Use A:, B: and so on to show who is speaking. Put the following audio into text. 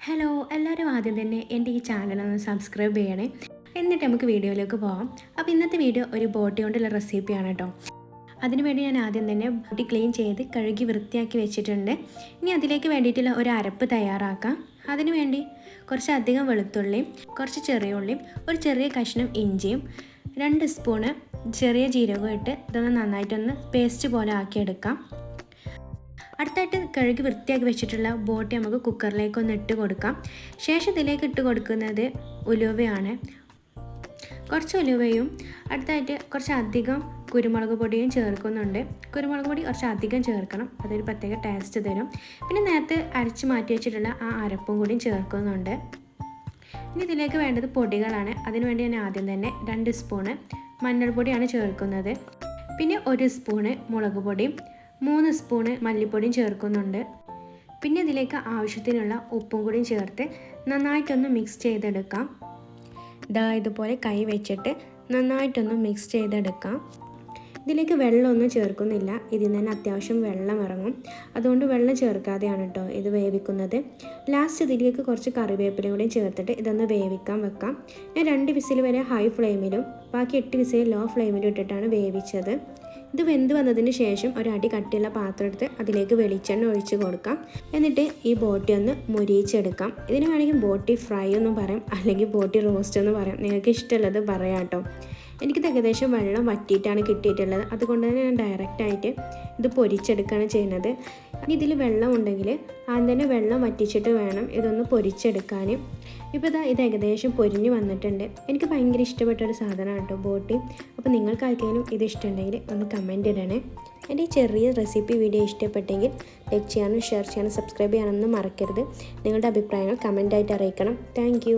A: Hello എല്ലാവരും ആദ്യം തന്നെ എന്റെ ഈ ചാനൽ ഒന്ന് സബ്സ്ക്രൈബ് ചെയ്യണേ. എന്നിട്ട് നമുക്ക് വീഡിയോയിലേക്ക് പോകാം അപ്പോൾ ഇന്നത്തെ വീഡിയോ ഒരു ബോട്ടി കൊണ്ടുള്ള റെസിപ്പിയാണ് കേട്ടോ അതിനുവേണ്ടി ഞാൻ ആദ്യം തന്നെ ബോട്ടി ക്ലീൻ ചെയ്ത് കഴുകി വൃത്തിയാക്കി വെച്ചിട്ടുണ്ട്. ഇനി അതിലേക്ക് വേണ്ടിയിട്ടുള്ള ഒരു അരപ്പ് തയ്യാറാക്കാം. അതിനുവേണ്ടി കുറച്ചധികം വെളുത്തുള്ളിയും കുറച്ച് ചെറിയ ഉള്ളിയും ഒരു ചെറിയ കഷ്ണം ഇഞ്ചിയും രണ്ട് സ്പൂണ് ചെറിയ ജീരകവും ഇട്ട് ഇതൊന്ന് നന്നായിട്ടൊന്ന് പേസ്റ്റ് പോലെ ആക്കിയെടുക്കാം. അടുത്തായിട്ട് കഴുകി വൃത്തിയാക്കി വെച്ചിട്ടുള്ള ബോട്ടി നമുക്ക് കുക്കറിലേക്ക് ഒന്ന് ഇട്ട് കൊടുക്കാം. ശേഷം ഇതിലേക്ക് ഇട്ട് കൊടുക്കുന്നത് ഉലുവയാണ്. കുറച്ച് ഉലുവയും അടുത്തായിട്ട് കുറച്ച് അധികം കുരുമുളക് പൊടിയും ചേർക്കുന്നുണ്ട്. കുരുമുളക് പൊടി കുറച്ച് അധികം ചേർക്കണം. അതൊരു പ്രത്യേക ടേസ്റ്റ് തരും. പിന്നെ നേരത്തെ അരച്ച് മാറ്റി വെച്ചിട്ടുള്ള ആ അരപ്പും കൂടി ചേർക്കുന്നുണ്ട്. ഇനി ഇതിലേക്ക് വേണ്ടത് പൊടികളാണ്. അതിനുവേണ്ടി ഞാൻ ആദ്യം തന്നെ രണ്ട് സ്പൂണ് മഞ്ഞൾപ്പൊടിയാണ് ചേർക്കുന്നത്. പിന്നെ ഒരു സ്പൂണ് മുളക് പൊടിയും മൂന്ന് സ്പൂണ് മല്ലിപ്പൊടിയും ചേർക്കുന്നുണ്ട്. പിന്നെ ഇതിലേക്ക് ആവശ്യത്തിനുള്ള ഉപ്പും കൂടിയും ചേർത്ത് നന്നായിട്ടൊന്ന് മിക്സ് ചെയ്തെടുക്കാം. ഇതാ ഇതുപോലെ കൈ വെച്ചിട്ട് നന്നായിട്ടൊന്ന് മിക്സ് ചെയ്തെടുക്കാം. ഇതിലേക്ക് വെള്ളമൊന്നും ചേർക്കുന്നില്ല. ഇതിൽ നിന്ന് തന്നെ അത്യാവശ്യം വെള്ളം ഇറങ്ങും. അതുകൊണ്ട് വെള്ളം ചേർക്കാതെയാണ് കേട്ടോ ഇത് വേവിക്കുന്നത്. ലാസ്റ്റ് ഇതിലേക്ക് കുറച്ച് കറിവേപ്പിലും കൂടി ചേർത്തിട്ട് ഇതൊന്ന് വേവിക്കാൻ വെക്കാം. ഞാൻ രണ്ട് വിസിൽ വരെ ഹൈ ഫ്ലെയിമിലും ബാക്കി എട്ട് വിസിൽ ലോ ഫ്ലെയിമിലും ഇട്ടിട്ടാണ് വേവിച്ചത്. ഇത് വെന്ത് വന്നതിന് ശേഷം ഒരടി കട്ടിയുള്ള പാത്രം എടുത്ത് അതിലേക്ക് വെളിച്ചെണ്ണ ഒഴിച്ച് കൊടുക്കാം. എന്നിട്ട് ഈ ബോട്ടി ഒന്ന് മുരിയിച്ചെടുക്കാം. ഇതിന് വേണമെങ്കിൽ ബോട്ടി ഫ്രൈ എന്നും പറയാം അല്ലെങ്കിൽ ബോട്ടി റോസ്റ്റ് എന്ന് പറയാം. നിങ്ങൾക്ക് ഇഷ്ടമുള്ളത് പറയാം കേട്ടോ. എനിക്കിത് ഏകദേശം വെള്ളം വറ്റിയിട്ടാണ് കിട്ടിയിട്ടുള്ളത്. അതുകൊണ്ട് തന്നെ ഞാൻ ഡയറക്റ്റായിട്ട് ഇത് പൊരിച്ചെടുക്കുകയാണ് ചെയ്യുന്നത്. ഇനി ഇതിൽ വെള്ളം ഉണ്ടെങ്കിൽ ആദ്യം തന്നെ വെള്ളം വറ്റിച്ചിട്ട് വേണം ഇതൊന്ന് പൊരിച്ചെടുക്കാൻ ഇപ്പോൾ ഇതാ ഇത് ഏകദേശം പൊരിഞ്ഞ് വന്നിട്ടുണ്ട്. എനിക്ക് ഭയങ്കര ഇഷ്ടപ്പെട്ട ഒരു സാധനമാണ് കേട്ടോ ബോട്ടി. അപ്പോൾ നിങ്ങൾക്ക് ആർക്കെങ്കിലും ഇത് ഇഷ്ടമുണ്ടെങ്കിൽ ഒന്ന് കമന്റ് ഇടണേ. എന്റെ ഈ ചെറിയ റെസിപ്പി വീഡിയോ ഇഷ്ടപ്പെട്ടെങ്കിൽ ലൈക്ക് ചെയ്യാനും ഷെയർ ചെയ്യാനും സബ്സ്ക്രൈബ് ചെയ്യാനൊന്നും മറക്കരുത്. നിങ്ങളുടെ അഭിപ്രായങ്ങൾ കമന്റായിട്ട് അറിയിക്കണം. താങ്ക്